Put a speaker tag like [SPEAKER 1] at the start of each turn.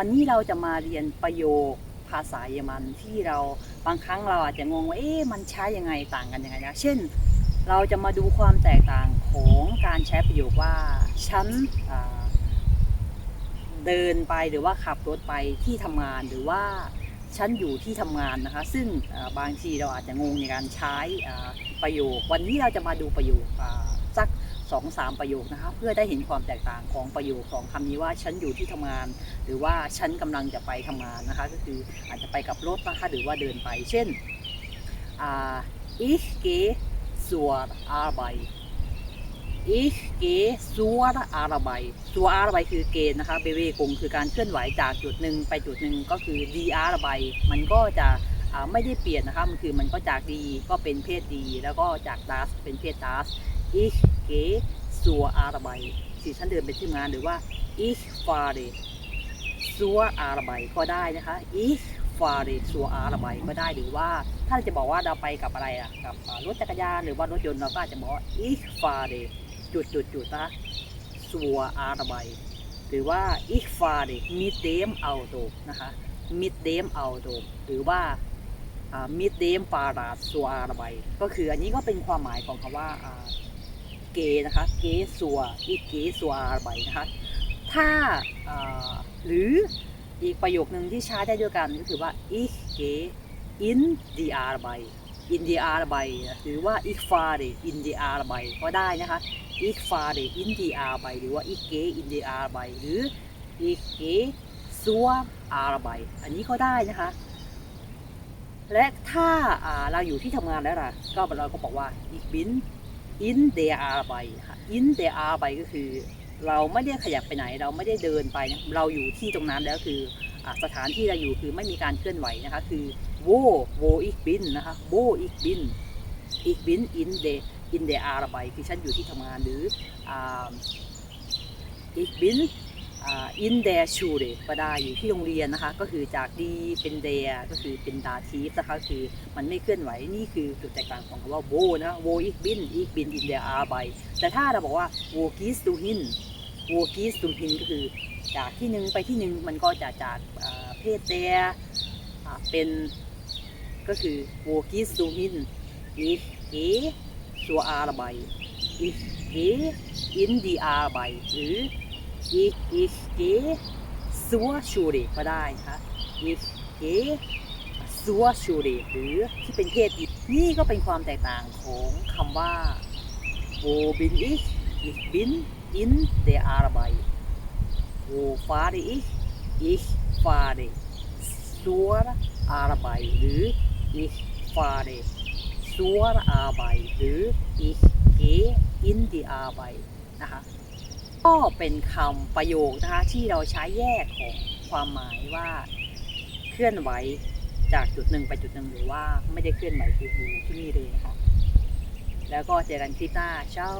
[SPEAKER 1] วันนี้เราจะมาเรียนประโยคภาษาเยอรมันที่เราบางครั้งเราอาจจะงงว่าเอ๊ะมันใช้ยังไงต่างกันยังไงนะเช่น เราจะมาดูความแตกต่างของการใช้ประโยคว่าฉันเดินไปหรือว่าขับรถไปที่ทำงานหรือว่าฉันอยู่ที่ทำงานนะคะ ซึ่งบางทีเราอาจจะงงในการใช้ประโยค วันนี้เราจะมาดูประโยค สองสามประโยคนะคะเพื่อได้เห็นความแตกต่างของประโยคสองคำนี้ว่าฉันอยู่ที่ทำงาน หรือว่าฉันกำลังจะไปทำงานนะคะก็คืออาจจะไปกับรถนะคะหรือว่าเดินไป เช่นอ่า ich gehe zur Arbeit ich gehe zur Arbeit zur Arbeit คือเกณฑ์นะคะเบเวกงคือการเคลื่อนไหวจากจุดหนึ่งไปจุดหนึ่งก็คือ d Arbeit มันก็จะไม่ได้เปลี่ยนนะคะมันคือมันก็จาก d ก็เป็นเพศ d แล้วก็จาก das เป็นเพศ das ich gehe zur Arbeit สิฉันเดินไปที่งานหรือว่า ich fahre zur Arbeit ก็ได้นะคะ ich fahre zur Arbeit ก็ได้หรือว่าถ้าจะบอกว่าเราไปกับอะไรอะกับรถจักรยานหรือว่ารถยนต์เราก็อาจจะบอกว่า ich fahre จุดจุดจุดนะคะ zur Arbeit หรือว่า ich fahre mit dem Auto นะคะ mit dem Auto หรือว่าอ่า mit dem Fahrrad zur Arbeit ก็คืออันนี้ก็เป็นความหมายของคำว่า เกนะคะ เกสัวอีกเกสัวอาร์ไบนะคะ ถ้าหรืออีกประโยคนึงที่ใช้ได้ด้วยกันก็คือว่า ich gehe in die Arbeit in die Arbeit หรือว่า ich fahre in die Arbeit ก็ได้นะคะ ich fahre in die Arbeit หรือว่า ich gehe in die Arbeit หรือ ich gehe zur Arbeit อันนี้ก็ได้นะคะและถ้าอ่าเราอยู่ที่ทำงานแล้วล่ะ ก็เราก็บอกว่า ich bin in der Arbeit ค่ะ in der Arbeit ก็คือ เราไม่ได้ขยับไปไหน เราไม่ได้เดินไปนะเราอยู่ที่ตรงนั้นแล้วคือสถานที่เราอยู่คือไม่มีการเคลื่อนไหวนะคะ คือ wo wo ich bin นะคะ wo ich bin ich bin in the in the Arbeit คือฉันอยู่ที่ทำงานหรืออ่า ich bin อ่า in der Schule ก็ได้อยู่ที่โรงเรียนนะคะ ก็คือจาก d เป็น der ก็คือเป็น dativ นะคะคือมันไม่เคลื่อนไหวนี่คือจุดแตกต่างของคำว่า wo นะ wo ich bin ich bin in der Arbeit แต่ถ้าเราบอกว่า wo gehst du hin wo gehst du hin ก็คือจากที่หนึ่งไปที่หนึ่งมันก็จะจากเพศ der อ่าเป็นก็คือ wo gehst du hin ich gehe zur Arbeit ich gehe in die Arbeit หรือ ich ich gehe zur Schule ก็ได้นะคะ ich gehe zur Schule หรือที่เป็นเพศอีกนี่ก็เป็นความแตกต่างของคำว่า wo bin ich ich bin in der Arbeit wo fahre ich ich fahre zur Arbeit หรือ ich fahre zur Arbeit หรือ ich gehe in die Arbeit นะคะ ก็เป็นคำประโยคนะคะที่เราใช้แยกของความหมายว่าเคลื่อนไหวจากจุดหนึ่งไปจุดหนึ่งหรือว่าไม่ได้เคลื่อนไหวคืออยู่ที่นี่เลยนะคะแล้วก็เจอกันคลิปหน้าเช้า